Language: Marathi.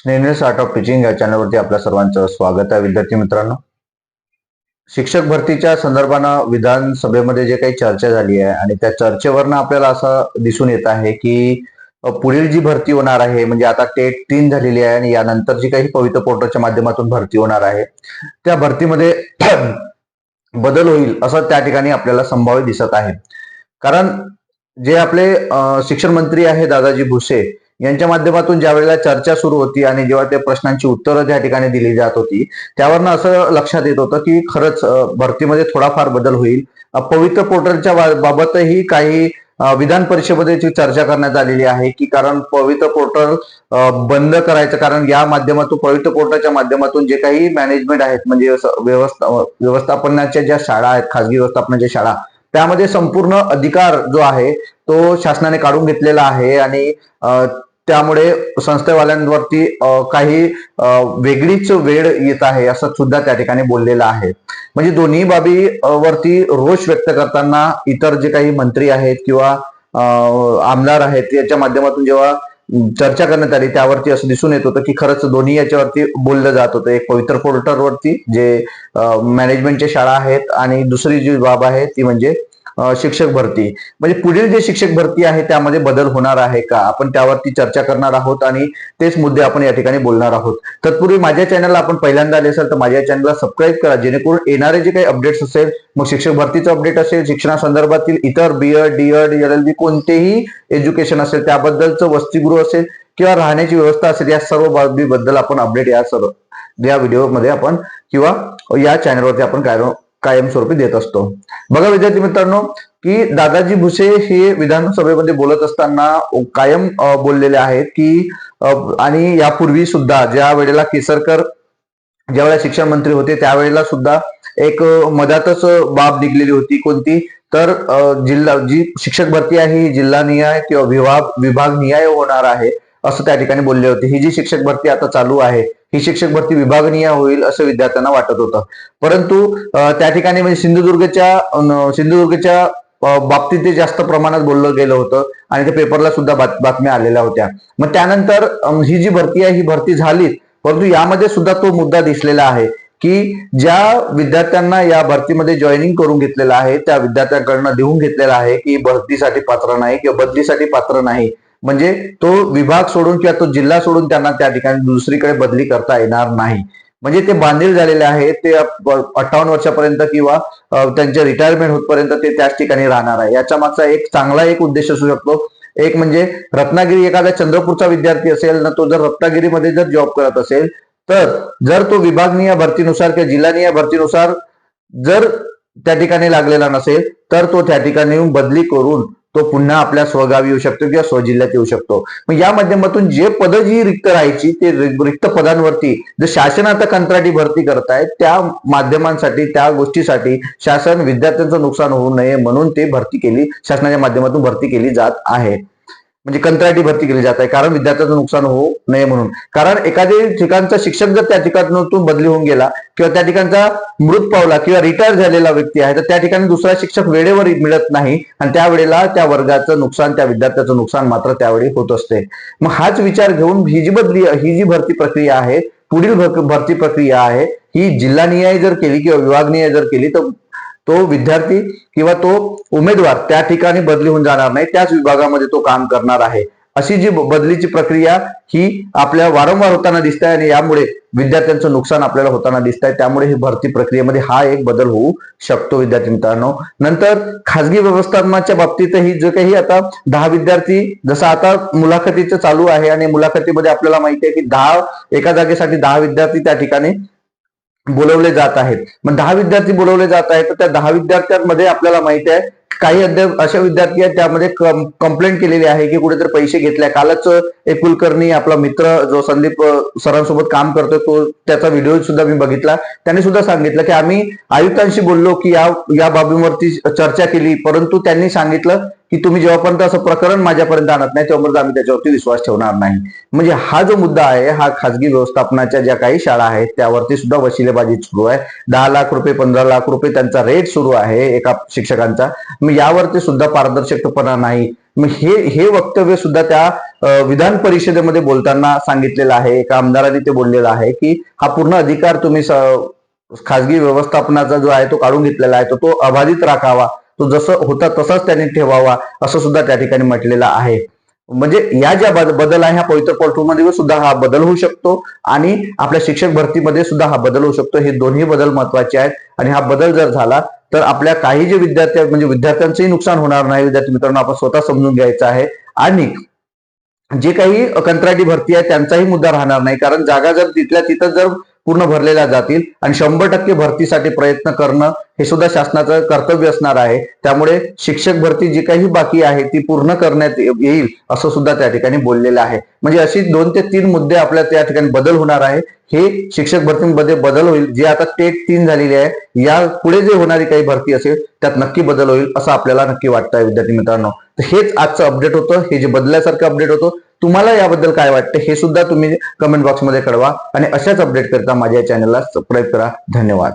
स्नेहल आर्ट ऑफ टीचिंग या चॅनलवरती आपल्या सर्वांचं स्वागत आहे. विद्यार्थी मित्रांनो शिक्षक भरतीच्या संदर्भानं विधानसभेमध्ये जे काही चर्चा झाली आहे आणि त्या चर्चेवरनं आपल्याला असं दिसून येत आहे की पुढील जी भरती होणार आहे म्हणजे आता टेट तीन झालेली आहे आणि यानंतर जी काही पवित्र पोर्टलच्या माध्यमातून भरती होणार आहे त्या भरतीमध्ये बदल होईल असं त्या ठिकाणी आपल्याला संभाव्य दिसत आहे. कारण जे आपले शिक्षण मंत्री आहे दादाजी भुसे यांच्या माध्यमातून ज्या वेळेला चर्चा सुरू होती आणि जेव्हा त्या प्रश्नांची उत्तरं त्या ठिकाणी दिली जात होती त्यावरनं असं लक्षात येत होतं की खरंच भरतीमध्ये थोडाफार बदल होईल. पवित्र पोर्टलच्या बाबतही काही विधान परिषदेची चर्चा करण्यात आलेली आहे की कारण पवित्र पोर्टल बंद करायचं कारण या माध्यमातून पवित्र पोर्टलच्या माध्यमातून जे काही मॅनेजमेंट आहेत म्हणजे व्यवस्था व्यवस्थापनाच्या ज्या शाळा आहेत खासगी व्यवस्थापनाच्या शाळा त्यामध्ये संपूर्ण अधिकार जो आहे तो शासनाने काढून घेतलेला आहे आणि त्यामुळे संस्थेवाल्यांवरती काही वेगळीच वेळ येत आहे असं सुद्धा त्या ठिकाणी बोललेलं आहे. म्हणजे दोन्ही बाबी वरती रोष व्यक्त करताना इतर जे काही मंत्री आहेत किंवा आमदार आहेत याच्या माध्यमातून जेव्हा चर्चा करण्यात आली त्यावरती असं दिसून येत होतं की खरंच दोन्ही याच्यावरती बोललं जात होतं. एक पवित्र पोर्टलवरती जे मॅनेजमेंटच्या शाळा आहेत आणि दुसरी जी बाब आहे ती म्हणजे शिक्षक भरती. म्हणजे पुढील जे शिक्षक भरती आहे त्यामध्ये बदल होणार आहे का? आपण त्यावरती चर्चा करणार आहोत आणि तेच मुद्दे आपण या ठिकाणी बोलणार आहोत. तत्पूर्वी माझ्या चॅनलला आपण पहिल्यांदा आले असाल तर माझ्या चॅनलला सबस्क्राईब करा जेणेकरून येणारे जे काही अपडेट्स असेल मग शिक्षक भरतीचं अपडेट असेल शिक्षणासंदर्भातील इतर B Ed D Ed L L B कोणतेही एज्युकेशन असेल त्याबद्दलचं वसतिगृह असेल किंवा राहण्याची व्यवस्था असेल या सर्व बाबीबद्दल आपण अपडेट या सर्व या व्हिडिओमध्ये आपण किंवा या चॅनलवरती आपण काय कायमस्वरूपी देत असतो. बघा विद्यार्थी मित्रांनो की दादाजी भुसे हे विधानसभेमध्ये बोलत असताना कायम बोललेले आहेत की आणि यापूर्वी सुद्धा ज्या वेळेला केसरकर ज्या वेळेला शिक्षण मंत्री होते त्यावेळेला सुद्धा एक मधातच बाब निघलेली होती कोणती? तर जिल्हा जी शिक्षक भरती आहे ही जिल्हानिहाय किंवा विभाग विभाग निहाय होणार आहे. असं त्या ठिकाणी बोलले होते. ही जी शिक्षक भरती आता चालू आहे ही शिक्षक भरती विभागनीय होईल असं विद्यार्थ्यांना वाटत होतं. परंतु त्या ठिकाणी म्हणजे सिंधुदुर्गच्या सिंधुदुर्गच्या बाबतीत ते जास्त प्रमाणात बोललं गेलं होतं आणि त्या पेपरला सुद्धा बातम्या आलेल्या होत्या. मग त्यानंतर ही जी भरती आहे ही भरती झालीच परंतु यामध्ये सुद्धा तो मुद्दा दिसलेला आहे की ज्या विद्यार्थ्यांना या भरतीमध्ये जॉईनिंग करून घेतलेलं आहे त्या विद्यार्थ्यांकडनं लिहून घेतलेलं आहे की भरतीसाठी पात्र नाही किंवा बदलीसाठी पात्र नाही. म्हणजे तो विभाग सोडून किंवा तो जिल्हा सोडून त्यांना त्या ठिकाणी दुसरीकडे बदली करता येणार नाही. म्हणजे ते बांधील झालेले आहेत ते अठ्ठावन्न वर्षापर्यंत किंवा त्यांचे रिटायरमेंट होतपर्यंत ते त्याच ठिकाणी राहणार आहे. याच्या मागचा एक चांगला एक उद्देश असू शकतो. एक म्हणजे रत्नागिरी एखादा चंद्रपूरचा विद्यार्थी असेल ना तो जर रत्नागिरीमध्ये जर जॉब करत असेल तर जर तो विभागनीय भरतीनुसार किंवा जिल्हानीय भरतीनुसार जर त्या ठिकाणी लागलेला नसेल तर तो त्या ठिकाणी येऊन बदली करून तो पुन्हा आपल्या स्वगावी येऊ शकतो किंवा स्वजिल्ह्यात येऊ शकतो. मग या माध्यमातून जे पद जी रिक्त राहायची ते रिक्त पदांवरती जर शासन आता कंत्राटी भरती करतायत त्या माध्यमांसाठी त्या गोष्टीसाठी शासन विद्यार्थ्यांचं नुकसान होऊ नये म्हणून ते भरती केली शासनाच्या माध्यमातून भरती केली जात आहे. म्हणजे कंत्राटी भरती केली जात आहे. कारण विद्यार्थ्याचं नुकसान होऊ नये म्हणून. कारण एखाद्या ठिकाणचा शिक्षक जर त्या ठिकाणातून बदली होऊन गेला किंवा त्या ठिकाणचा मृत पावला किंवा रिटायर झालेला व्यक्ती आहे तर त्या ठिकाणी दुसरा शिक्षक वेळेवर मिळत नाही आणि त्यावेळेला त्या वर्गाचं नुकसान त्या विद्यार्थ्याचं नुकसान मात्र त्यावेळी होत असते. मग हाच विचार घेऊन ही जी बदली ही जी भरती प्रक्रिया आहे पुढील भरती प्रक्रिया आहे ही जिल्हानिहाय जर केली किंवा विभागनिहाय जर केली तर तो विद्यार्थी किंवा तो उमेदवार त्या ठिकाणी बदली होऊन जाणार नाही त्याच विभागामध्ये तो काम करणार आहे. अशी जी बदलीची प्रक्रिया ही आपल्या वारंवार होताना दिसत आहे आणि यामुळे विद्यार्थ्यांचं नुकसान आपल्याला होताना दिसत आहे त्यामुळे ही भरती प्रक्रियेमध्ये हा एक बदल होऊ शकतो विद्यार्थी मित्रांनो. नंतर खासगी व्यवस्थापनाच्या बाबतीतही जे काही आता दहा विद्यार्थी जसं आता मुलाखतीचं चालू आहे आणि मुलाखतीमध्ये आपल्याला माहिती आहे की दहा एका जागेसाठी दहा विद्यार्थी त्या ठिकाणी बोलवले जात आहेत. मग दहा विद्यार्थी बोलवले जात आहेत तर त्या दहा विद्यार्थ्यांमध्ये आपल्याला माहिती आहे काही अद्याप अशा विद्यार्थी आहेत त्यामध्ये कंप्लेंट केलेली आहे की कुठेतरी पैसे घेतले कालच एक कुलकर्णी आपला मित्र जो संदीप सरांसोबत काम करतोय तो त्याचा व्हिडिओ सुद्धा मी बघितला. त्यांनी सुद्धा सांगितलं की आम्ही आयुक्तांशी बोललो की या या बाबींवरती चर्चा केली परंतु त्यांनी सांगितलं की तुम्ही जेव्हापर्यंत असं प्रकरण माझ्यापर्यंत आणत नाही तेव्हापर्यंत आम्ही त्याच्यावरती विश्वास ठेवणार नाही. म्हणजे हा जो मुद्दा आहे हा खासगी व्यवस्थापनाच्या ज्या काही शाळा आहेत त्यावरती सुद्धा वशिलेबाजी सुरू आहे. दहा लाख रुपये पंधरा लाख रुपये त्यांचा रेट सुरू आहे एका शिक्षकांचा. मग यावरती सुद्धा पारदर्शकपणा नाही. मग हे हे वक्तव्य सुद्धा त्या विधान परिषदेमध्ये बोलताना सांगितलेलं आहे. एका आमदारांनी ते बोललेलं आहे की हा पूर्ण अधिकार तुम्ही खाजगी व्यवस्थापनाचा जो आहे तो काढून घेतलेला आहे तो तो अबाधित राखावा. तो जसं होता तसाच त्यांनी ठेवावा असं सुद्धा त्या ठिकाणी म्हटलेलं आहे. म्हणजे या ज्या बदल आहे ह्या पवित्र पोर्टलमध्ये सुद्धा हा बदल होऊ शकतो आणि आपल्या शिक्षक भरतीमध्ये सुद्धा हा बदल होऊ शकतो. हे दोन्ही बदल महत्त्वाचे आहेत आणि हा बदल जर झाला तर आपल्या काही जे विद्यार्थी म्हणजे विद्यार्थ्यांचंही नुकसान होणार नाही. विद्यार्थी मित्रांनो आपण स्वतः समजून घ्यायचं आहे. आणि जे काही कंत्राटी भरती आहे त्यांचाही मुद्दा राहणार नाही. कारण जागा जर तिथल्या तिथं जर पूर्ण भरलेल्या जातील. आणि शंभर टक्के भरतीसाठी प्रयत्न करणं हे सुद्धा शासनाचं कर्तव्य असणार आहे. त्यामुळे शिक्षक भरती जी काही बाकी आहे ती पूर्ण करण्यात येईल असं सुद्धा त्या ठिकाणी बोललेलं आहे. म्हणजे अशी दोन ते तीन मुद्दे आपल्या त्या ठिकाणी बदल होणार आहे. हे शिक्षक भरतीमध्ये बदल होईल. जे आता टेट तीन झालेली आहे या पुढे जे होणारी काही भरती असेल त्यात नक्की बदल होईल असं आपल्याला नक्की वाटतंय विद्यार्थी मित्रांनो. तर हेच आजचं अपडेट होतं. हे जे बदलल्यासारखं अपडेट होतं तुम्हाला याबद्दल काय वाटतं हे सुद्धा तुम्ही कमेंट बॉक्समध्ये कळवा. आणि अशाच अपडेट करता माझ्या चॅनलला सबस्क्राईब करा. धन्यवाद.